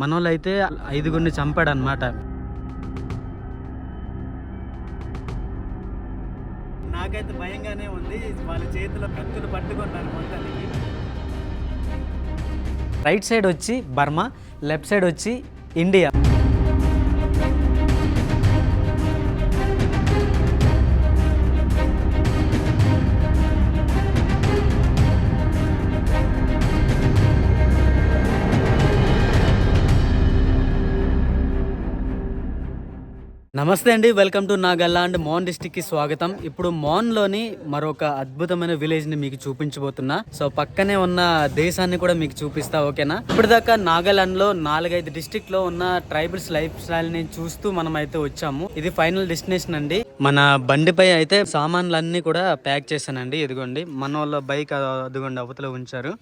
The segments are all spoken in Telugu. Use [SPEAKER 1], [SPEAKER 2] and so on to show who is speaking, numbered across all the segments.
[SPEAKER 1] మనోళ్ళు అయితే ఐదుగురిని చంపాడు అనమాట నాకైతే భయంగానే ఉంది. వాళ్ళ చేతిలో కత్తులు పట్టుకున్నారు మొత్తానికి. రైట్ సైడ్ వచ్చి బర్మా లెఫ్ట్ సైడ్ వచ్చి ఇండియా. నమస్తే అండి వెల్కమ్ టు నాగాలాండ్ మోన్ డిస్టిక్కి స్వాగతం. ఇప్పుడు మోన్లోని మరొక అద్భుతమైన విలేజ్ని మీకు చూపించబోతున్నా. సో పక్కనే ఉన్న దేశాన్ని కూడా మీకు చూపిస్తా ఓకేనా? ఇప్పుడు దాకా నాగాలాండ్లో నాలుగైదు డిస్టిక్లో ఉన్న ట్రైబల్స్ లైఫ్ స్టైల్ని చూస్తూ మనం అయితే వచ్చాము. ఇది ఫైనల్ డెస్టినేషన్ అండి. మన బండిపై అయితే సామాన్లన్నీ కూడా ప్యాక్ చేశానండి ఇదిగోండి. మన వాళ్ళ బైక్ అదిగోండి అవతల ఉంచారు.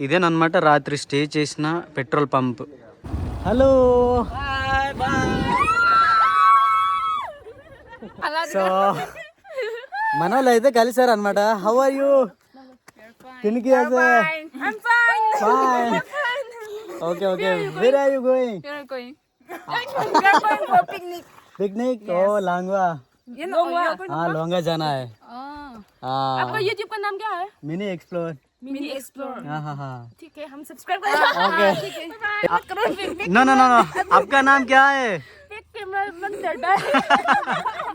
[SPEAKER 1] ఇదేనమాట రాత్రి స్టే చేసిన పెట్రోల్ పంప్. హలో! సో మన వాళ్ళు అయితే కలిసారు అనమాట how are you కినికి
[SPEAKER 2] I'm fine.
[SPEAKER 1] Fine okay okay where are you going
[SPEAKER 2] You're not going. we are going for picnic.
[SPEAKER 1] Picnic O लांगवा
[SPEAKER 2] You know, you're going.
[SPEAKER 1] हाँ लोंगा जाना है
[SPEAKER 2] Oh.
[SPEAKER 1] हाँ
[SPEAKER 2] आपका YouTube का नाम क्या है?
[SPEAKER 1] Mini Explorer
[SPEAKER 2] Mini Explorer.
[SPEAKER 1] हाँ हाँ हाँ
[SPEAKER 2] ठीक है, हम सब्सक्राइब करेंगे.
[SPEAKER 1] ओके
[SPEAKER 2] मत करो pick
[SPEAKER 1] no no no no आपका नाम क्या है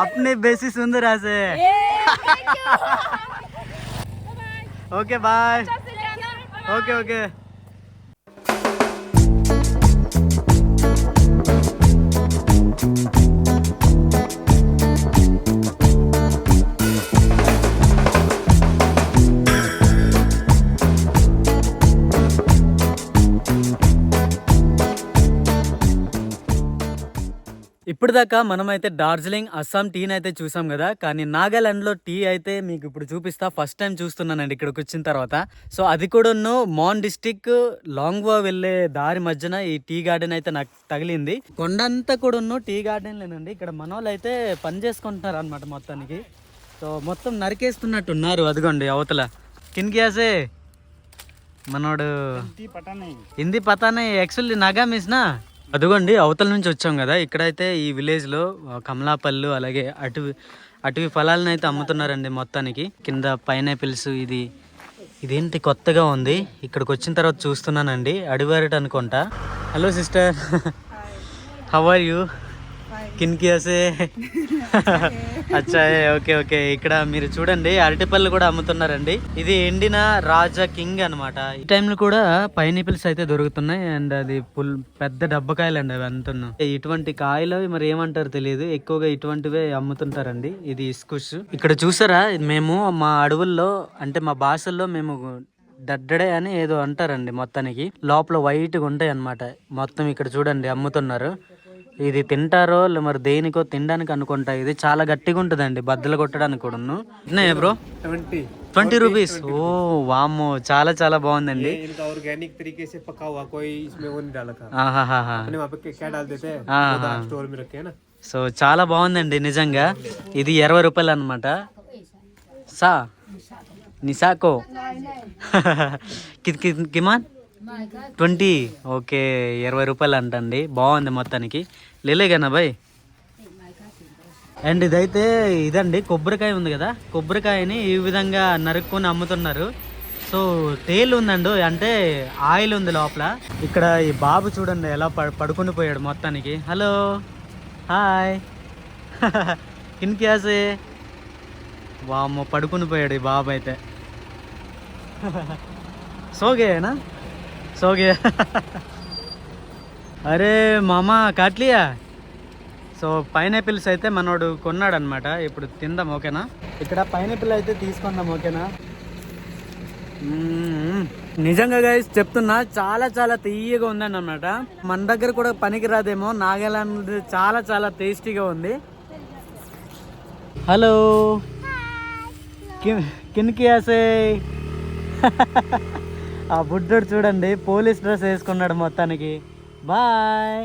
[SPEAKER 1] अपने बेसी सुंदर ऐसे ओके बाय. ओके ओके ఇప్పుడు దాకా మనమైతే డార్జిలింగ్ అస్సాం టీని అయితే చూసాం కదా. కానీ నాగాలాండ్లో టీ అయితే మీకు ఇప్పుడు చూపిస్తా. ఫస్ట్ టైం చూస్తున్నానండి ఇక్కడికి వచ్చిన తర్వాత. సో అది కూడా మాన్ డిస్టిక్ లాంగ్వా వెళ్ళే దారి మధ్యన ఈ టీ గార్డెన్ అయితే నాకు తగిలింది. కొండంతా కూడా టీ గార్డెన్ లేనండి ఇక్కడ మన వాళ్ళు అయితే పని చేసుకుంటున్నారు అనమాట మొత్తానికి. సో మొత్తం నరికేస్తున్నట్టున్నారు. అదిగోండి అవతల. కిన్కియాసే మనోడు. హిందీ పతానే యాక్చువల్లీ నాగా మిస్నా అదిగోండి అవతల నుంచి వచ్చాం కదా. ఇక్కడైతే ఈ విలేజ్లో కమలాపళ్ళు అలాగే అటవీ అటవీ ఫలాలను అయితే అమ్ముతున్నారండి మొత్తానికి. కింద పైనాపిల్స్ ఇది ఇదేంటి కొత్తగా ఉంది? ఇక్కడికి వచ్చిన తర్వాత చూస్తున్నానండి. అడివారట అనుకుంటా. Hello sister. How are you కిన్కి వసే అచ్చా ఓకే ఓకే. ఇక్కడ మీరు చూడండి అరటిపళ్ళు కూడా అమ్ముతున్నారండి. ఇది ఎండిన రాజా కింగ్ అన్నమాట. ఈ టైంలో కూడా పైనాపిల్స్ అయితే దొరుకుతున్నాయి అండ్ అది పుల్ పెద్ద డబ్బకాయలు అండి అవి అంటున్నా. ఇటువంటి కాయలు మరి ఏమంటారు తెలియదు. ఎక్కువగా ఇటువంటివే అమ్ముతుంటారండి. ఇది ఇస్కుష్. ఇక్కడ చూసారా మేము మా అడవుల్లో అంటే మా భాషల్లో మేము దడ్డడే అని ఏదో అంటారండి మొత్తానికి. లోపల వైట్గా ఉంటాయి అన్నమాట మొత్తం ఇక్కడ చూడండి అమ్ముతున్నారు. ఇది తింటారో మరి దేనికో తినడానికి అనుకుంటా. ఇది చాలా గట్టిగా ఉంటుందండి బద్దలు కొట్టడానికి కూడాను. బ్రో? ట్వంటీ. Twenty rupees? ఓ వామ్ చాలా చాలా బాగుందండి. సో చాలా బాగుందండి నిజంగా. ఇది ఇరవై రూపాయలు అనమాట సా నిసాకో. కిమాన్? ట్వంటీ. ఓకే ఇరవై రూపాయలు అంటండి. బాగుంది మొత్తానికి. లేలేగానా బాయ్? అండ్ ఇదైతే ఇదండి కొబ్బరికాయ ఉంది కదా. కొబ్బరికాయని ఈ విధంగా నరుక్కొని అమ్ముతున్నారు. సో తేలు ఉందండి అంటే ఆయిల్ ఉంది లోపల. ఇక్కడ ఈ బాబు చూడండి ఎలా పడుకుని పోయాడు మొత్తానికి. Hello hi. కిన్క్యాసే వామ్మో పడుకుని పోయాడు ఈ బాబు అయితే. సోగేనా సోగే. అరే మామ కాట్లియా? సో పైనాపిల్స్ అయితే మనోడు కొన్నాడు అనమాట ఇప్పుడు తిందాం ఓకేనా? ఇక్కడ పైనాపిల్ అయితే తీసుకుందాం ఓకేనా. నిజంగా గైస్ చెప్తున్నా చాలా చాలా తీయగా ఉందని అనమాట మన దగ్గర కూడా పనికి రాదేమో నాగాలాండ్ చాలా చాలా టేస్టీగా ఉంది. హలో. కిన్కి ఆసే ఆ బుడ్డోడు చూడండి పోలీస్ డ్రెస్ వేసుకున్నాడు మొత్తానికి. బాయ్.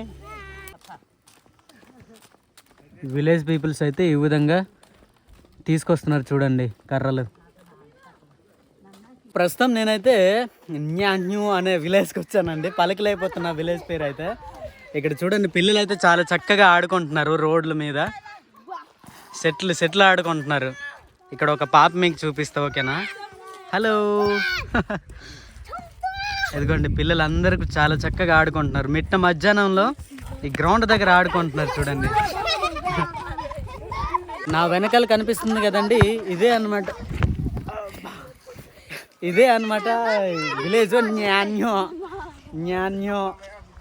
[SPEAKER 1] విలేజ్ పీపుల్స్ అయితే ఈ విధంగా తీసుకొస్తున్నారు చూడండి కర్రలు. ప్రస్తుతం నేనైతే న్యాన్యూ అనే విలేజ్కి వచ్చానండి. పలకలేకపోతున్నా విలేజ్ పేరు అయితే ఇక్కడ చూడండి పిల్లలు అయితే చాలా చక్కగా ఆడుకుంటున్నారు రోడ్ల మీద. సెట్లు సెట్లు ఆడుకుంటున్నారు. ఇక్కడ ఒక పాప మీకు చూపిస్తా ఓకేనా? హలో. ఇదిగోండి పిల్లలందరూ చాలా చక్కగా ఆడుకుంటున్నారు మిట్ట మధ్యాహ్నంలో ఈ గ్రౌండ్ దగ్గర ఆడుకుంటున్నారు చూడండి నా వెనకాల కనిపిస్తుంది కదండి ఇదే అన్నమాట ఇదే అన్నమాట విలేజ్ న్యాన్యో న్యాన్యో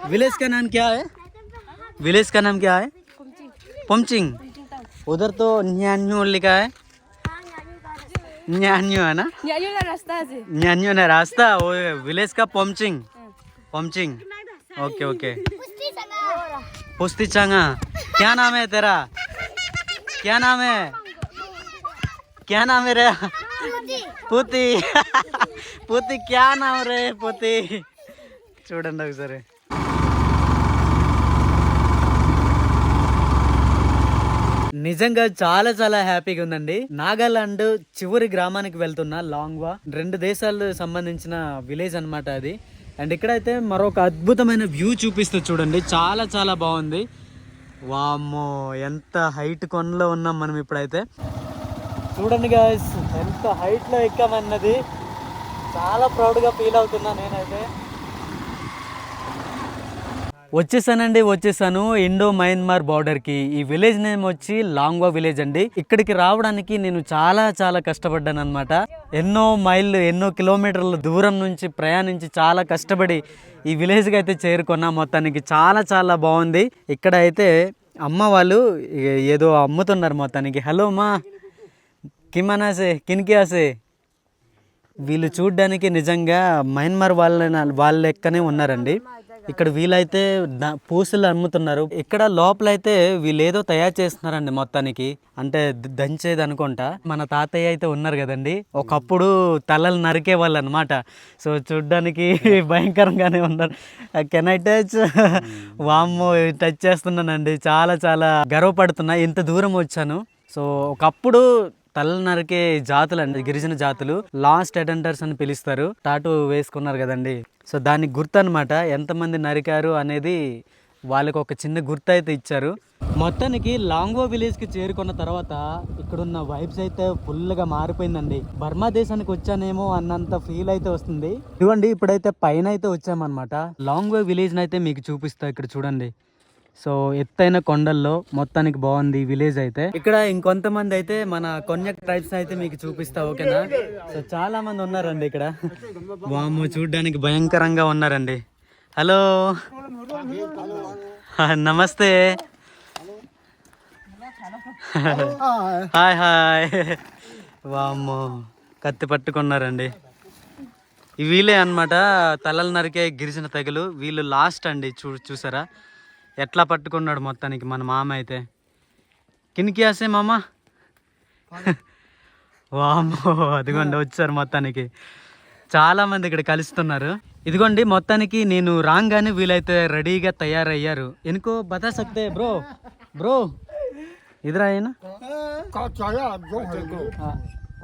[SPEAKER 1] विलेज का नाम क्या है विलेज का नाम क्या है पंचिंग उधर तो न्यान्यो लिखा है न्यान्यो है ना
[SPEAKER 2] Ya, yun na rasta si.
[SPEAKER 1] न्यान्यो ने रास्ता वो विलेज का पंचिंग पंचिंग ओके ओके पुस्ती चंगा क्या नाम है तेरा क्या नाम है क्या नाम है रे पुती पुती क्या नाम रे पुती చూడండి ఒకసారి నిజంగా చాలా చాలా హ్యాపీగా ఉందండి. నాగాలాండ్ చివరి గ్రామానికి వెళ్తున్న లాంగ్వా రెండు దేశాలు సంబంధించిన విలేజ్ అన్నమాట అది. అండ్ ఇక్కడైతే మరొక అద్భుతమైన వ్యూ చూపిస్తే చూడండి. చాలా చాలా బాగుంది. వామ్మో ఎంత హైట్ కొనలో ఉన్నాం మనం ఇప్పుడైతే. చూడండి గాయస్ ఎంత హైట్లో ఎక్కామన్నది. చాలా ప్రౌడ్గా ఫీల్ అవుతున్నా నేనైతే. వచ్చేసానండి వచ్చేసాను. ఇండో మయన్మార్ బార్డర్కి. ఈ విలేజ్ నేమ్ వచ్చి లాంగ్వా విలేజ్ అండి. ఇక్కడికి రావడానికి నేను చాలా చాలా కష్టపడ్డాను అనమాట ఎన్నో మైళ్ళు ఎన్నో కిలోమీటర్ల దూరం నుంచి ప్రయాణించి చాలా కష్టపడి ఈ విలేజ్కి అయితే చేరుకున్నా. మొత్తానికి చాలా చాలా బాగుంది. ఇక్కడ అయితే అమ్మ వాళ్ళు ఏదో అమ్ముతున్నారు మొత్తానికి. హలో మా కిమనాసే కిన్కియాసే. వీళ్ళు చూడ్డానికి నిజంగా మయన్మార్ వాళ్ళ వాళ్ళ లెక్కనే ఉన్నారండి. ఇక్కడ ద- పూసలు అమ్ముతున్నారు. ఇక్కడ లోపలైతే వీళ్ళు ఏదో తయారు చేస్తున్నారండి మొత్తానికి. అంటే దంచేది అనుకుంటా. మన తాతయ్య అయితే ఉన్నారు కదండి. ఒకప్పుడు తలలు నరికే వాళ్ళు అనమాట సో చూడ్డానికి భయంకరంగానే ఉన్నారు. కెన్ ఐ టచ్ వామ్మో టచ్ చేస్తున్నానండి. చాలా చాలా గర్వపడుతున్నా. ఇంత దూరం వచ్చాను. సో ఒకప్పుడు తల నరికే జాతులు అండి గిరిజన జాతులు. లాస్ట్ అటెండర్స్ అని పిలుస్తారు. టాటూ వేసుకున్నారు కదండి. సో దానికి గుర్తు అనమాట ఎంతమంది నరికారు అనేది వాళ్ళకి ఒక చిన్న గుర్తు అయితే ఇచ్చారు. మొత్తానికి లాంగో విలేజ్కి చేరుకున్న తర్వాత ఇక్కడున్న వైబ్స్ అయితే ఫుల్గా మారిపోయిందండి. బర్మా దేశానికి వచ్చానేమో అన్నంత ఫీల్ అయితే వస్తుంది. ఇదిగోండి ఇప్పుడైతే పైన అయితే వచ్చామన్నమాట. లాంగో విలేజ్ని అయితే మీకు చూపిస్తా ఇక్కడ చూడండి. సో ఎత్తైన కొండల్లో మొత్తానికి బాగుంది విలేజ్ అయితే. ఇక్కడ ఇంకొంతమంది అయితే మన కొన్యక్ ట్రైబ్స్ అయితే మీకు చూపిస్తా ఓకేనా? సో చాలా మంది ఉన్నారండి ఇక్కడ. వాము చూడడానికి భయంకరంగా ఉన్నారండి. హలో. నమస్తే. Hi hi. వామ్మో కత్తి పట్టుకున్నారండి. వీళ్ళే అన్నమాట తలలు నరికే గిరిజన తెగలు. వీళ్ళు లాస్ట్ అండి చూ చూసారా? ఎట్లా పట్టుకున్నాడు మొత్తానికి మన మామ అయితే? కినికి ఆసే మామ? వామ్మో అదిగోండి వచ్చారు మొత్తానికి. చాలా మంది ఇక్కడ కలుస్తున్నారు. ఇదిగోండి మొత్తానికి నేను రాగానే వీలైతే రెడీగా తయారయ్యారు. ఎనుకో బతా సక్తే బ్రో బ్రో. ఇదిరా అయినా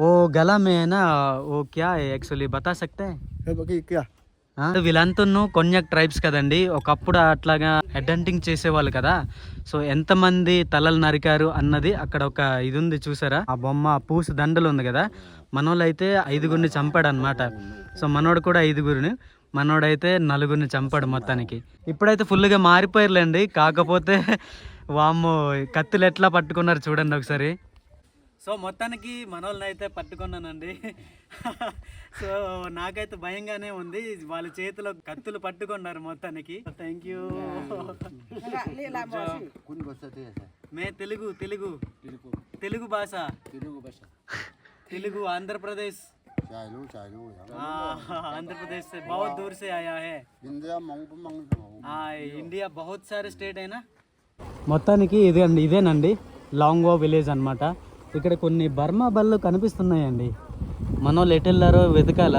[SPEAKER 1] ఓ గలా మే నా ఓ క్యా యాక్చువల్లీ బతా సక్తే? వీళ్ళంతా కొన్యాక్ ట్రైబ్స్ కదండి. ఒకప్పుడు అట్లాగా అటెంటింగ్ చేసేవాళ్ళు కదా. సో ఎంతమంది తలలు నరికారు అన్నది అక్కడ ఒక ఇది ఉంది చూసారా? ఆ బొమ్మ పూసు దండలు ఉంది కదా. మనోళ్ళు అయితే ఐదుగురిని చంపాడు అనమాట సో మనోడు కూడా ఐదుగురిని మనోడైతే నలుగురిని చంపాడు మొత్తానికి. ఇప్పుడైతే ఫుల్గా మారిపోయారులేండి. కాకపోతే వామ్మో కత్తులు ఎట్లా పట్టుకున్నారు చూడండి ఒకసారి. సో మొత్తానికి మనోళ్ళని అయితే పట్టుకున్నానండి. సో నాకైతే భయంగానే ఉంది. వాళ్ళ చేతిలో కత్తులు పట్టుకున్నారు మొత్తానికి. థ్యాంక్ యూ మే తెలుగు తెలుగు. తెలుగు. భాష. తెలుగు భాష. తెలుగు ఆంధ్రప్రదేశ్.
[SPEAKER 3] ఆంధ్రప్రదేశ్ चालू
[SPEAKER 1] आंध्र प्रदेश से ఇండియా బహుత్ సారే స్టేట్ అయినా? మొత్తానికి ఇదే అండి ఇదేనండి. లాంగో విలేజ్ అనమాట ఇక్కడ కొన్ని బర్మా బళ్ళు కనిపిస్తున్నాయండి. మనం లెటెళ్ళారో వెతకాల.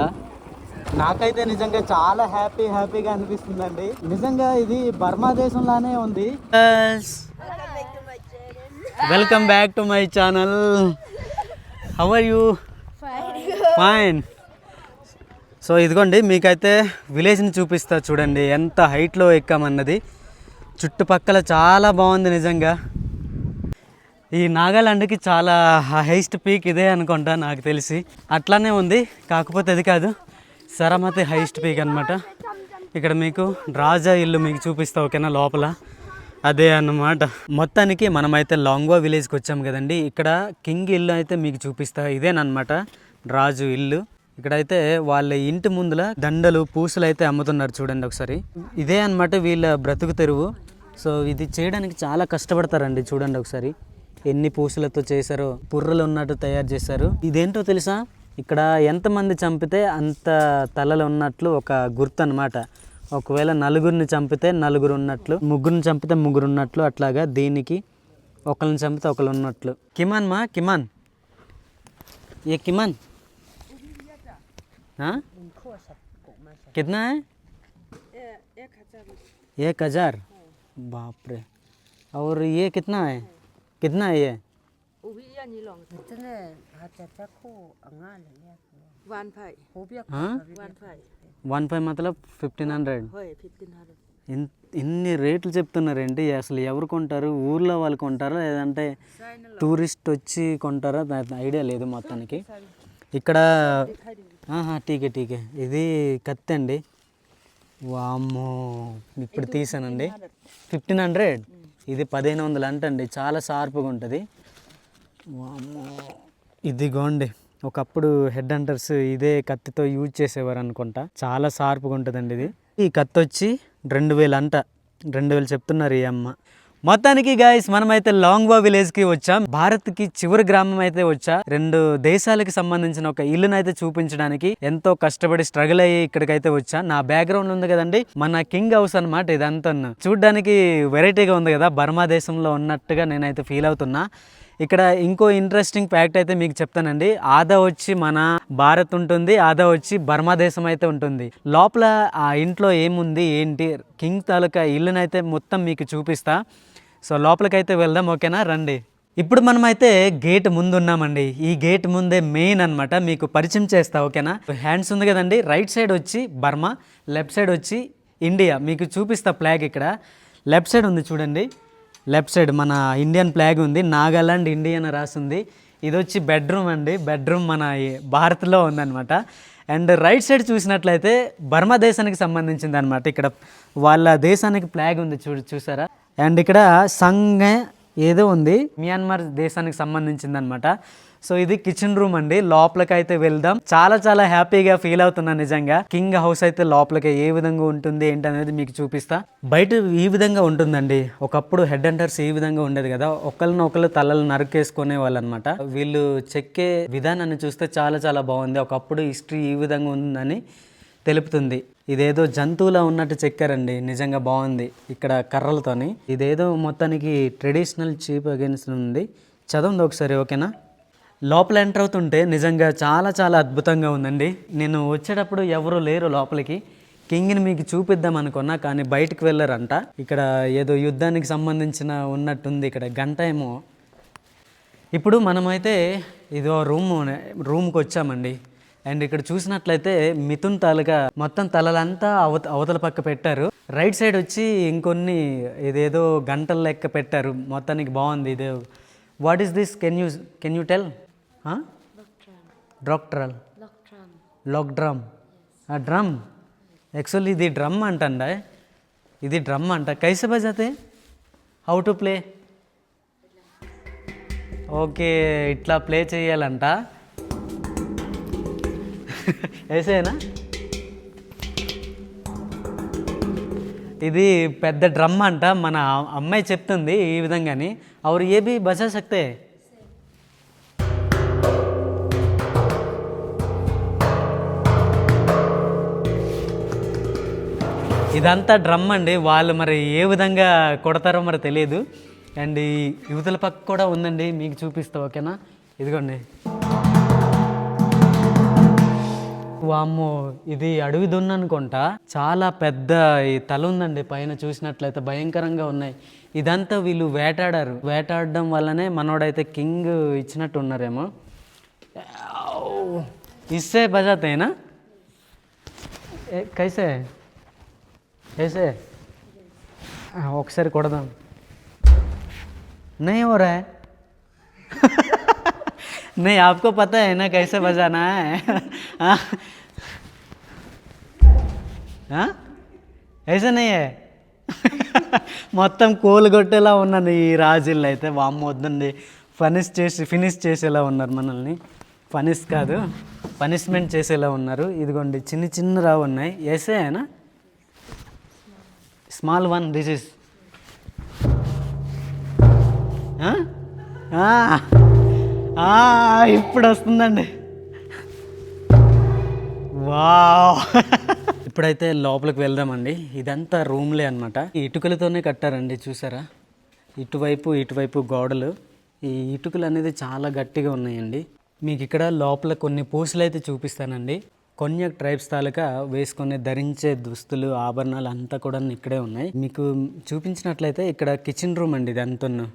[SPEAKER 1] నాకైతే నిజంగా చాలా హ్యాపీ హ్యాపీగా అనిపిస్తుందండి. నిజంగా ఇది బర్మా దేశంలానే ఉంది. Welcome back to my channel how are you fine so ఇదిగోండి మీకైతే విలేజ్ని చూపిస్తా చూడండి. ఎంత హైట్లో ఎక్కామన్నది. చుట్టుపక్కల చాలా బాగుంది నిజంగా. ఈ నాగాలాండ్కి చాలా హైయెస్ట్ పీక్ ఇదే అనుకుంటా నాకు తెలిసి. అట్లానే ఉంది కాకపోతే అది కాదు. సరమతి హైయెస్ట్ పీక్ అనమాట ఇక్కడ మీకు రాజా ఇల్లు మీకు చూపిస్తా ఓకేనా లోపల? అదే అన్నమాట. మొత్తానికి మనమైతే లాంగ్వా విలేజ్కి వచ్చాము కదండి. ఇక్కడ కింగ్ ఇల్లు అయితే మీకు చూపిస్తా ఇదేనమాట రాజు ఇల్లు. ఇక్కడైతే వాళ్ళ ఇంటి ముందుల దండలు పూసలు అయితే అమ్ముతున్నారు చూడండి ఒకసారి. ఇదే అన్నమాట వీళ్ళ బ్రతుకు తెరువు. సో ఇది చేయడానికి చాలా కష్టపడతారండి చూడండి ఒకసారి. ఎన్ని పూసలతో చేశారో పుర్రలు ఉన్నట్టు తయారు చేశారు ఇదేంటో తెలుసా ఇక్కడ ఎంతమంది చంపితే అంత తలలు ఉన్నట్లు ఒక గుర్తు అనమాట ఒకవేళ నలుగురిని చంపితే నలుగురు ఉన్నట్లు ముగ్గురిని చంపితే ముగ్గురు ఉన్నట్లు అట్లాగా దీనికి ఒకరిని చంపితే ఒకరు ఉన్నట్లు కిమాన్ మా కిమాన్ ఏ కిమాన్ हाँ कितना है एक हजार बाप रे और ये कितना है कितना है ये हाँ వన్ ఫైవ్ మతలబ్ ఫిఫ్టీన్ హండ్రెడ్ ఇన్ని రేట్లు చెప్తున్నారేంటి అసలు ఎవరు కొంటారు ఊర్లో వాళ్ళు కొంటారా లేదంటే టూరిస్ట్ వచ్చి కొంటారా నాకు ఐడియా లేదు మొత్తానికి ఇక్కడ ఆహా, టీకే టీకే ఇది కత్తి అండి వామ్మో ఇప్పుడు తీసానండి ఫిఫ్టీన్ హండ్రెడ్ ఇది పదిహేను వందలు అంటండి చాలా షార్ప్గా ఉంటుంది. వామ్మో. ఇదిగోండి ఒకప్పుడు హెడ్ హంటర్స్ ఇదే కత్తితో యూజ్ చేసేవారు అనుకుంటా చాలా షార్ప్గా ఉంటుందండి ఇది. ఈ కత్తి వచ్చి రెండు వేలు అంట రెండు వేలు చెప్తున్నారు ఈ అమ్మ. మొత్తానికి గాయస్ మనమైతే లాంగ్వా విలేజ్కి వచ్చాం. భారత్కి చివరి గ్రామం అయితే వచ్చా. రెండు దేశాలకు సంబంధించిన ఒక ఇల్లును అయితే చూపించడానికి ఎంతో కష్టపడి స్ట్రగుల్ అయ్యి ఇక్కడికైతే వచ్చా. నా బ్యాక్గ్రౌండ్ ఉంది కదండి. మన కింగ్ హౌస్ అనమాట ఇదంతా. చూడడానికి వెరైటీగా ఉంది కదా. బర్మా దేశంలో ఉన్నట్టుగా నేనైతే ఫీల్ అవుతున్నా. ఇక్కడ ఇంకో ఇంట్రెస్టింగ్ ఫ్యాక్ట్ అయితే మీకు చెప్తానండి. ఆదా వచ్చి మన భారత్ ఉంటుంది ఆదా వచ్చి బర్మా దేశం అయితే ఉంటుంది. లోపల ఆ ఇంట్లో ఏముంది ఏంటి కింగ్ తాలూకా ఇల్లునైతే మొత్తం మీకు చూపిస్తా. సో లోపలికైతే వెళ్దాం ఓకేనా? రండి. ఇప్పుడు మనమైతే గేట్ ముందు ఉన్నామండి ఈ గేట్ ముందే మెయిన్ అన్నమాట. మీకు పరిచయం చేస్తా ఓకేనా? హ్యాండ్స్ ఉంది కదండి. రైట్ సైడ్ వచ్చి బర్మా లెఫ్ట్ సైడ్ వచ్చి ఇండియా. మీకు చూపిస్తా ఫ్లాగ్ ఇక్కడ. లెఫ్ట్ సైడ్ ఉంది చూడండి. లెఫ్ట్ సైడ్ మన ఇండియన్ ఫ్లాగ్ ఉంది. నాగాలాండ్ ఇండియా అని రాసింది. ఇది వచ్చి బెడ్రూమ్ అండి. బెడ్రూమ్ మన భారత్లో ఉందన్నమాట. అండ్ రైట్ సైడ్ చూసినట్లయితే బర్మా దేశానికి సంబంధించింది అనమాట ఇక్కడ వాళ్ళ దేశానికి ఫ్లాగ్ ఉంది చూ చూసారా? అండ్ ఇక్కడ సంఘ ఏదో ఉంది. మియాన్మార్ దేశానికి సంబంధించింది అనమాట సో ఇది కిచెన్ రూమ్ అండి. లోపలికి అయితే వెళ్దాం. చాలా చాలా హ్యాపీగా ఫీల్ అవుతున్నా నిజంగా. కింగ్ హౌస్ అయితే లోపలికి ఏ విధంగా ఉంటుంది ఏంటి అనేది మీకు చూపిస్తా. బయట ఈ విధంగా ఉంటుందండి. ఒకప్పుడు హెడ్ అంటర్స్ ఈ విధంగా ఉండేది కదా. ఒకళ్ళని ఒకళ్ళు తలలు నరికేసుకునే వాళ్ళు అనమాట వీళ్ళు చెక్కే విధానాన్ని చూస్తే చాలా చాలా బాగుంది. ఒకప్పుడు హిస్టరీ ఈ విధంగా ఉందని తెలుపుతుంది. ఇదేదో జంతువులా ఉన్నట్టు చెక్కారండి. నిజంగా బాగుంది. ఇక్కడ కర్రలతోని. ఇదేదో మొత్తానికి ట్రెడిషనల్ చీప్ అగేన్స్ట్ ఉంది. చదవండి ఒకసారి ఓకేనా? లోపల ఎంటర్ అవుతుంటే నిజంగా చాలా చాలా అద్భుతంగా ఉందండి. నేను వచ్చేటప్పుడు ఎవరు లేరు లోపలికి. కింగ్ని మీకు చూపిద్దాం అనుకున్నా కానీ బయటకు వెళ్ళారంట. ఇక్కడ ఏదో యుద్ధానికి సంబంధించిన ఉన్నట్టుంది ఇక్కడ గంట ఏమో. ఇప్పుడు మనమైతే ఇదో రూమ్ రూమ్కి వచ్చామండి. అండ్ ఇక్కడ చూసినట్లయితే మిథున్ తాలూకా మొత్తం తలలంతా అవత అవతల పక్క పెట్టారు. రైట్ సైడ్ వచ్చి ఇంకొన్ని ఇదేదో గంటల లెక్క పెట్టారు. మొత్తానికి బాగుంది ఇదే. What is this can you can you tell doctoral లాక్ డ్రమ్ ఆ డ్రమ్ యాక్చువల్లీ ఇది డ్రమ్ అంటండ? ఇది డ్రమ్ అంట. కైసే బజాతే? హౌ టు ప్లే ఓకే ఇట్లా ప్లే చేయాలంట. వేసేనా ఇది పెద్ద డ్రమ్ అంట. మన అమ్మాయి చెప్తుంది ఈ విధంగాని. అవురు ఏబి బజా సక్తే ఇదంతా డ్రమ్ అండి. వాళ్ళు మరి ఏ విధంగా కొడతారో మరి తెలియదు. అండ్ యువతల పక్క కూడా ఉందండి. మీకు చూపిస్తా ఓకేనా? ఇదిగోండి. వామ్మో ఇది అడవి దున్న అనుకుంటా. చాలా పెద్ద ఈ తల ఉందండి పైన చూసినట్లయితే భయంకరంగా ఉన్నాయి. ఇదంతా వీళ్ళు వేటాడారు. వేటాడడం వల్లనే మనోడైతే కింగ్ ఇచ్చినట్టు ఉన్నారేమో ఇస్సే అయినా? కైసే? కైసే? ఒకసారి కొడదాం. నై ఓరా नहीं आपको पता है ना कैसे बजाना है हाँ? हाँ? ऐसे नहीं है మొత్తం కోలు కొట్టేలా ఉన్నాను ఈ రాజుల్లో అయితే వామ్మ వద్దండి ఫనిష్ చేసి ఫినిష్ చేసేలా ఉన్నారు మనల్ని ఫనిష్ కాదు పనిష్మెంట్ చేసేలా ఉన్నారు ఇదిగోండి చిన్న చిన్న రావు ఉన్నాయి ఎసే అయినా స్మాల్ వన్ దిస్ ఇస్ ఇప్పుడు వస్తుందండి. వావ్. ఇప్పుడైతే లోపలికి వెళ్దామండి. ఇదంతా రూమ్లే అనమాట ఇటుకలతోనే కట్టారండి చూసారా? ఇటువైపు ఇటువైపు గోడలు. ఈ ఇటుకలు అనేది చాలా గట్టిగా ఉన్నాయండి. మీకు ఇక్కడ లోపల కొన్ని పూసలు అయితే చూపిస్తానండి. కొన్యాక్ ట్రైబ్స్ తాలూకా వేసుకునే ధరించే దుస్తులు ఆభరణాలు అంతా కూడా ఇక్కడే ఉన్నాయి. మీకు చూపించినట్లయితే ఇక్కడ కిచెన్ రూమ్ అండి ఇది అంతను.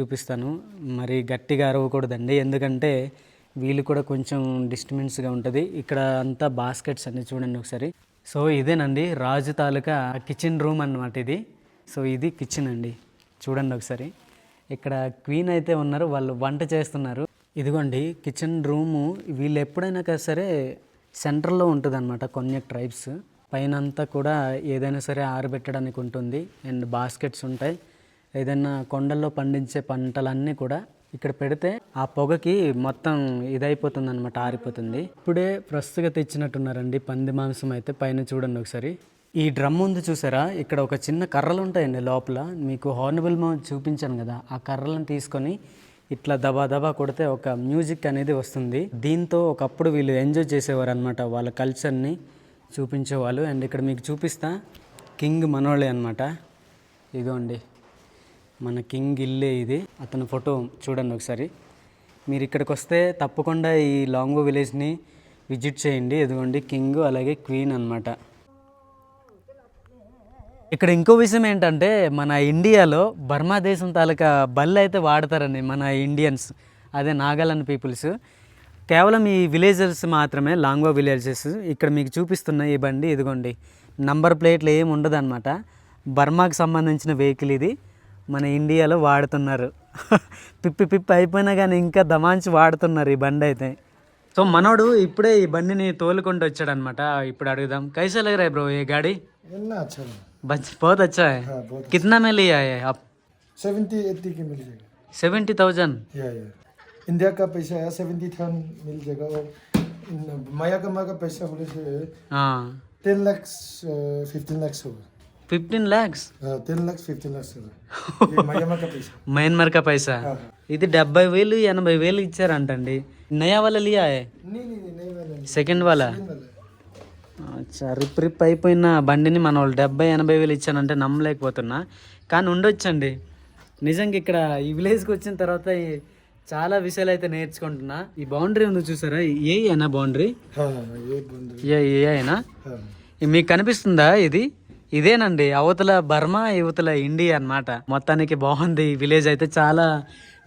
[SPEAKER 1] చూపిస్తాను. మరి గట్టిగా అరవకూడదండి. ఎందుకంటే వీళ్ళు కూడా కొంచెం డిస్టర్బెన్స్గా ఉంటుంది. ఇక్కడ అంతా బాస్కెట్స్ అన్ని చూడండి ఒకసారి. సో ఇదేనండి రాజు తాలూకా కిచెన్ రూమ్ అన్నమాట ఇది. సో ఇది కిచెన్ అండి. చూడండి ఒకసారి. ఇక్కడ క్వీన్ అయితే ఉన్నారు వాళ్ళు వంట చేస్తున్నారు. ఇదిగోండి కిచెన్ రూము వీళ్ళు ఎప్పుడైనా సరే సెంటర్లో ఉంటుంది అనమాట కొన్ని ట్రైబ్స్. పైన అంతా కూడా ఏదైనా సరే ఆరబెట్టడానికి ఉంటుంది. అండ్ బాస్కెట్స్ ఉంటాయి. ఏదైనా కొండల్లో పండించే పంటలన్నీ కూడా ఇక్కడ పెడితే ఆ పొగకి మొత్తం ఇదైపోతుంది అనమాట ఆరిపోతుంది. ఇప్పుడే ఫ్రెష్గా తెచ్చినట్టున్నారండి పంది మాంసం అయితే పైన చూడండి ఒకసారి. ఈ డ్రమ్ ఉంది చూసారా? ఇక్కడ ఒక చిన్న కర్రలు ఉంటాయండి లోపల. మీకు హార్నబుల్ మౌత్ చూపించాను కదా ఆ కర్రలను తీసుకొని ఇట్లా దబా దబా కొడితే ఒక మ్యూజిక్ అనేది వస్తుంది. దీంతో ఒకప్పుడు వీళ్ళు ఎంజాయ్ చేసేవారు అనమాట వాళ్ళ కల్చర్ని చూపించేవాళ్ళు. అండ్ ఇక్కడ మీకు చూపిస్తా కింగ్ మనోళ్ళే అనమాట ఇదిగోండి. మన కింగ్ ఇల్లే ఇది. అతని ఫోటో చూడండి ఒకసారి. మీరు ఇక్కడికి వస్తే తప్పకుండా ఈ లాంగో విలేజ్ని విజిట్ చేయండి. ఇదిగోండి కింగ్ అలాగే క్వీన్ అనమాట ఇక్కడ ఇంకో విషయం ఏంటంటే మన ఇండియాలో బర్మా దేశం తాలూకా బళ్ళు అయితే వాడతారండి మన ఇండియన్స్. అదే నాగాలాండ్ పీపుల్స్. కేవలం ఈ విలేజెస్ మాత్రమే లాంగో విలేజెస్. ఇక్కడ మీకు చూపిస్తున్న ఈ బండి ఇదిగోండి నంబర్ ప్లేట్లు ఏమి ఉండదు అనమాట బర్మాకు సంబంధించిన వెహికల్ ఇది. మన ఇండియాలో వాడుతున్నారు. పిప్పి పిప్పి అయిపోయినా కానీ ఇంకా దమాంచి వాడుతున్నారు ఈ బండి అయితే. సో మనోడు ఇప్పుడే ఈ బండిని తోలుకుంటూ వచ్చాడనమాట ఇప్పుడు అడుగుదాం. కైసా లగ్ బ్రో ఏ గాడి?
[SPEAKER 4] బోత్ అచ్చా
[SPEAKER 1] కిतना में लिया है आप
[SPEAKER 4] 70 సెవెంటీ के मिल जाएगा
[SPEAKER 1] 70000
[SPEAKER 4] या या इंडिया का पैसा है 70000 मिल जाएगा और fifteen lakhs ten fifteen
[SPEAKER 1] Myanmar కా పైసా? ఇది డెబ్బై వేలు ఎనభై వేలు ఇచ్చారంటండి. నయా వాళ్ళ లియా? సెకండ్ వాళ్ళ అచ్చా రిప్ రిప్ అయిపోయిన బండిని మన వాళ్ళు డెబ్బై ఎనభై వేలు ఇచ్చానంటే నమ్మలేకపోతున్నా. కానీ ఉండొచ్చండి. నిజంగా ఇక్కడ ఈ విలేజ్కి వచ్చిన తర్వాత చాలా విషయాలు అయితే నేర్చుకుంటున్నా. ఈ బౌండరీ ఉంది చూసారా? ఏ అయినా బౌండరీ? ఏ అయినా మీకు కనిపిస్తుందా ఇది? ఇదేనండి అవతల బర్మా యువతల ఇండియా అన్నమాట. మొత్తానికి బాగుంది విలేజ్ అయితే చాలా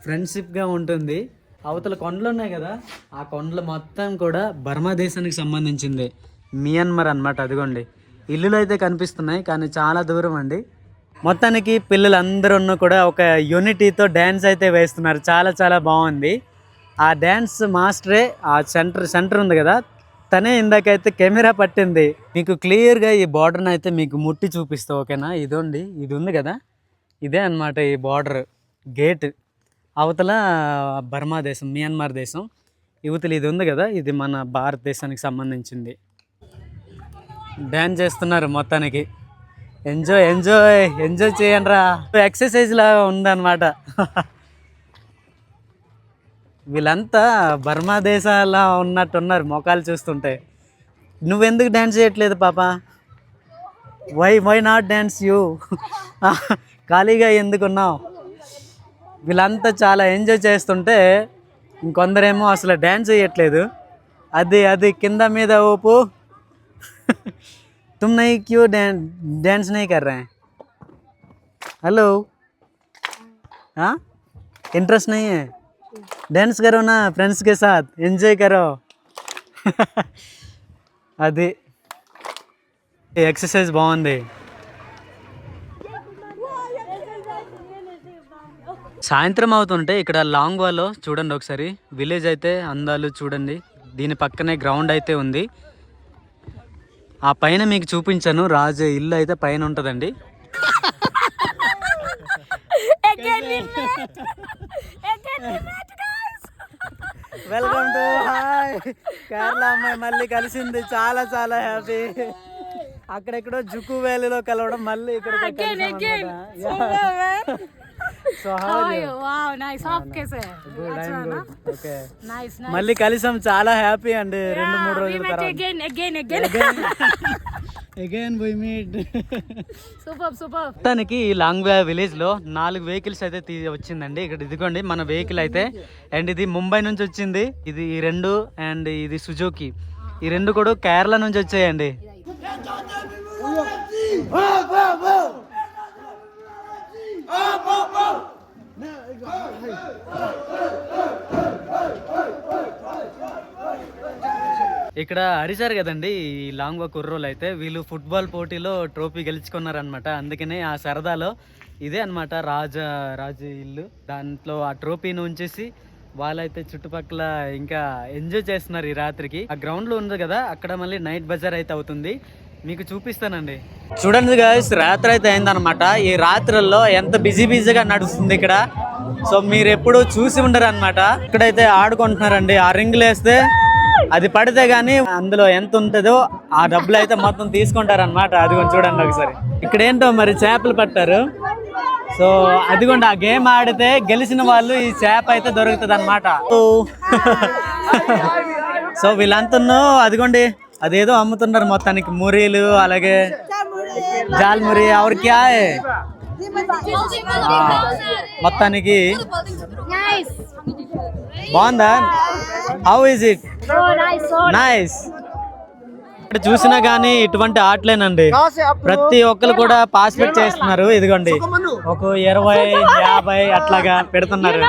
[SPEAKER 1] ఫ్రెండ్షిప్గా ఉంటుంది. అవతల కొండలు ఉన్నాయి కదా ఆ కొండలు మొత్తం కూడా బర్మా దేశానికి సంబంధించింది. మియన్మార్ అన్నమాట అదిగోండి. ఇల్లులు అయితే కనిపిస్తున్నాయి కానీ చాలా దూరం అండి. మొత్తానికి పిల్లలందరూ కూడా ఒక యూనిటీతో డ్యాన్స్ అయితే వేస్తున్నారు. చాలా చాలా బాగుంది. ఆ డ్యాన్స్ మాస్టరే ఆ సెంటర్ సెంటర్ ఉంది కదా తనే ఇందాకైతే కెమెరా పట్టింది. మీకు క్లియర్గా ఈ బార్డర్ని అయితే మీకు ముట్టి చూపిస్తా ఓకేనా? ఇదండి ఇది ఉంది కదా? ఇదే అన్నమాట ఈ బార్డర్ గేట్. అవతల బర్మా దేశం మియన్మార్ దేశం. యువతలు ఇది ఉంది కదా? ఇది మన భారతదేశానికి సంబంధించింది. డ్యాన్స్ చేస్తున్నారు మొత్తానికి. ఎంజాయ్ ఎంజాయ్ ఎంజాయ్ చేయండి రా ఎక్సర్సైజ్ లాగా ఉందన్నమాట. వీళ్ళంతా బర్మా దేశాల్లో ఉన్నట్టున్నారు మొఖాలు చూస్తుంటే నువ్వెందుకు డ్యాన్స్ చేయట్లేదు పాప why why not dance you ఖాళీగా ఎందుకున్నావు వీళ్ళంతా చాలా ఎంజాయ్ చేస్తుంటే ఇంకొందరేమో అసలు డ్యాన్స్ చేయట్లేదు అది అది కింద మీద ఊపు तुम नहीं क्यों डांस नहीं कर रहे हैं हेलो हाँ इंटरेस्ट नहीं है డ్యాన్స్ కరో నా ఫ్రెండ్స్ కే సాత్ ఎంజాయ్ కరో అది ఎక్సర్సైజ్ బాగుంది సాయంత్రం అవుతుంటే ఇక్కడ లాంగ్ వాలో చూడండి ఒకసారి. విలేజ్ అయితే అందాలు చూడండి. దీని పక్కనే గ్రౌండ్ అయితే ఉంది. ఆ పైన మీకు చూపించాను. రాజు ఇల్లు అయితే పైన ఉంటుందండి. వెల్కమ్ టు హాయ్ కేరళ అమ్మాయి మళ్ళీ కలిసింది. చాలా చాలా హ్యాపీ అక్కడెక్కడో జుకు వ్యాలీలో కలవడం మళ్ళీ ఇక్కడ మళ్ళీ కలిసాం. చాలా హ్యాపీ అండి. రెండు మూడు రోజుల తర్వాత. ఈ లాంగ్ వే విలేజ్లో నాలుగు వెహికల్స్ అయితే వచ్చిందండి. ఇక్కడ ఇదిగోండి మన వెహికల్ అయితే. అండ్ ఇది ముంబై నుంచి వచ్చింది. ఇది ఈ రెండు అండ్ ఇది సుజోకి. ఈ రెండు కూడా కేరళ నుంచి వచ్చాయండి. ఇక్కడ అరిచారు కదండి ఈ లాంగ్ వాక్ కుర్రోలు అయితే వీళ్ళు ఫుట్బాల్ పోటీలో ట్రోఫీ గెలుచుకున్నారనమాట అందుకనే ఆ సరదాలో ఇదే అన్నమాట రాజా రాజు ఇల్లు. దాంట్లో ఆ ట్రోఫీని ఉంచేసి వాళ్ళైతే చుట్టుపక్కల ఇంకా ఎంజాయ్ చేస్తున్నారు ఈ రాత్రికి. ఆ గ్రౌండ్లో ఉంది కదా అక్కడ మళ్ళీ నైట్ బజార్ అయితే అవుతుంది. మీకు చూపిస్తానండి. చూడండి గాయస్ రాత్రి అయితే అయిందనమాట ఈ రాత్రుల్లో ఎంత బిజీ బిజీగా నడుస్తుంది ఇక్కడ. సో మీరు ఎప్పుడు చూసి ఉండరు అనమాట ఇక్కడైతే ఆడుకుంటున్నారండి. ఆ రింగులు వేస్తే అది పడితే గానీ అందులో ఎంత ఉంటుందో ఆ డబ్బులు అయితే మొత్తం తీసుకుంటారు అనమాట అది కొంచెం చూడండి ఒకసారి. ఇక్కడ ఏంటో మరి చేపలు పట్టారు. సో అదిగోండి ఆ గేమ్ ఆడితే గెలిచిన వాళ్ళు ఈ చేప అయితే దొరుకుతుంది అనమాట సో వీళ్ళంతా అదిగోండి అదేదో అమ్ముతున్నారు మొత్తానికి. మురీలు అలాగే జాల్ మురి ఎవరి క్యా హై? ఆ, మొత్తానికి
[SPEAKER 2] Nice.
[SPEAKER 1] బాగుందా? హౌ ఇస్ ఇట్ నైస్ ఇక్కడ చూసినా గానీ ఇటువంటి ఆటలేనండి. ప్రతి ఒక్కరు కూడా పార్టిసిపేట్ చేస్తున్నారు. ఇదిగోండి. ఒక ఇరవై యాభై అట్లాగా పెడుతున్నారు.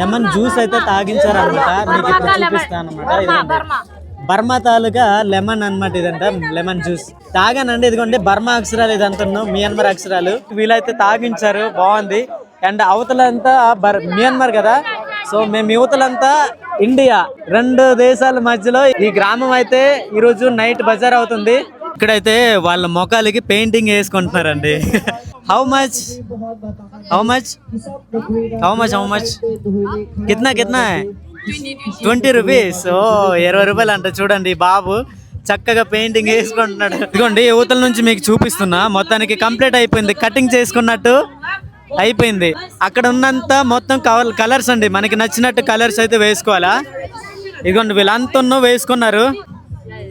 [SPEAKER 1] లెమన్ జ్యూస్ అయితే తాగించారు అనమాట మీకు చూపిస్తాను అనమాట బర్మా తాలూకా లెమన్ అనమాట ఇదంట లెమన్ జ్యూస్. తాగానండి ఇదిగోండి బర్మా అక్షరాలు ఇది అంటున్నాం మియన్మార్ అక్షరాలు. వీలైతే తాగించారు బాగుంది. అండ్ అవతలంతా బర్ మియన్మార్ కదా? సో మేము యువతలంతా ఇండియా రెండు దేశాల మధ్యలో ఈ గ్రామం అయితే ఈరోజు నైట్ బజార్ అవుతుంది. ఇక్కడైతే వాళ్ళ మొఖాలకి painting వేసుకుంటున్నారండి. How much how much how much how much కిత్నా కిత్నా. Twenty rupees. ఓ ఇరవై రూపాయలు అంట. చూడండి బాబు. చక్కగా పెయింటింగ్ వేసుకుంటున్నాడు. ఇదిగోండి యువతల నుంచి మీకు చూపిస్తున్నా. మొత్తానికి కంప్లీట్ అయిపోయింది. కటింగ్ చేసుకున్నట్టు అయిపోయింది. అక్కడ ఉన్నంత మొత్తం కలర్స్ అండి. మనకి నచ్చినట్టు కలర్స్ అయితే వేసుకోవాలా? ఇదిగోండి వీళ్ళంతన్నో వేసుకున్నారు.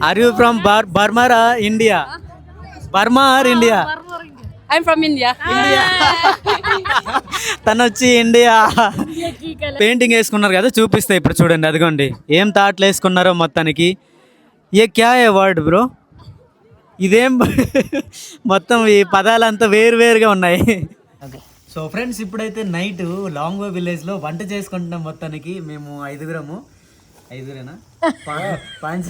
[SPEAKER 1] ఆర్ యూ ఫ్రమ్ బర్ Burma or India Burma or India
[SPEAKER 2] I'm from India.
[SPEAKER 1] India తను వచ్చి ఇండియా పెయింటింగ్ వేసుకున్నారు కదా చూపిస్తే ఇప్పుడు చూడండి అదిగోండి. ఏం థాట్లు వేసుకున్నారో మొత్తానికి. ఏ క్యా ఏ వర్డ్ బ్రో ఇదేం మొత్తం ఈ పదాలంతా వేరు వేరుగా ఉన్నాయి. సో ఫ్రెండ్స్ ఇప్పుడైతే నైట్ లాంగ్ వే విలేజ్లో వంట చేసుకుంటున్నాం మొత్తానికి. మేము ఐదుగురము. ఐదుగురేనా? పాంచ్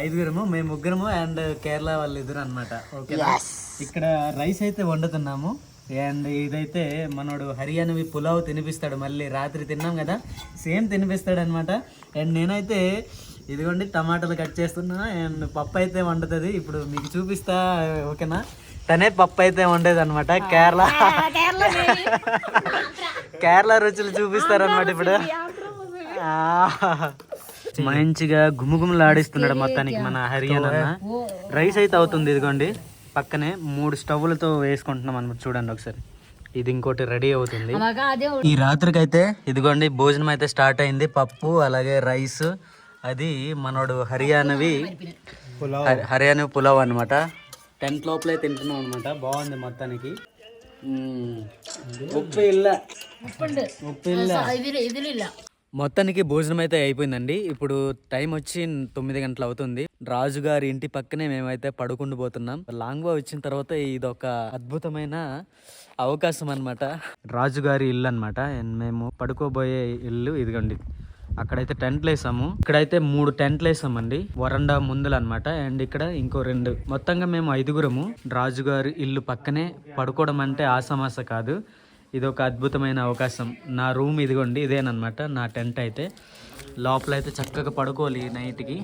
[SPEAKER 1] ఐదుగురము మేము ముగ్గురము అండ్ కేరళ వాళ్ళు ఇద్దరు అనమాట ఓకే ఇక్కడ రైస్ అయితే వండుతున్నాము. అండ్ ఇదైతే మనోడు హరియానవి పులావ్ తినిపిస్తాడు మళ్ళీ. రాత్రి తిన్నాం కదా సేమ్ తినిపిస్తాడు అనమాట అండ్ నేనైతే ఇదిగోండి టమాటాలు కట్ చేస్తున్నా. అండ్ పప్పు అయితే వండుతుంది. ఇప్పుడు మీకు చూపిస్తా ఓకేనా? తనే పప్పు అయితే వండేది అనమాట కేరళ. కేరళ రుచులు చూపిస్తారనమాట ఇప్పుడు. మంచిగా గుమ్ముగుమ్ములు ఆడిస్తున్నాడు మొత్తానికి మన హరియానా రైస్ అయితే అవుతుంది ఇదిగోండి. పక్కనే మూడు స్టవ్లతో వేసుకుంటున్నాం అనమాట చూడండి ఒకసారి. ఇది ఇంకోటి రెడీ అవుతుంది. ఈ రాత్రికి అయితే ఇదిగోండి భోజనం అయితే స్టార్ట్ అయింది. పప్పు అలాగే రైస్ అది మనోడు హరియానవి. హరి- హరియానవి పులావ్ అనమాట టెంట్ లోపలే తింటున్నాం అనమాట బాగుంది మొత్తానికి. ఉప్పు ఇల్ల. ఉప్పు ఇల్ల. మొత్తానికి భోజనం అయితే అయిపోయిందండి. ఇప్పుడు టైం వచ్చి తొమ్మిది గంటలు అవుతుంది. రాజుగారి ఇంటి పక్కనే మేమైతే పడుకుండి పోతున్నాం. లాంగ్ వా వచ్చిన తర్వాత ఇది ఒక అద్భుతమైన అవకాశం అన్నమాట. రాజుగారి ఇల్లు అన్నమాట. అండ్ మేము పడుకోబోయే ఇల్లు ఇదిగోండి. అక్కడైతే టెంట్లు వేసాము. ఇక్కడైతే మూడు టెంట్లు వేసామండి. వరండా ముందులు అనమాట అండ్ ఇక్కడ ఇంకో రెండు. మొత్తంగా మేము ఐదుగురము. రాజుగారి ఇల్లు పక్కనే పడుకోవడం అంటే ఆసమాస కాదు. ఇది ఒక అద్భుతమైన అవకాశం. నా రూమ్ ఇదిగోండి ఇదేనమాట నా టెంట్ అయితే. లోపల అయితే చక్కగా పడుకోవాలి నైట్కి.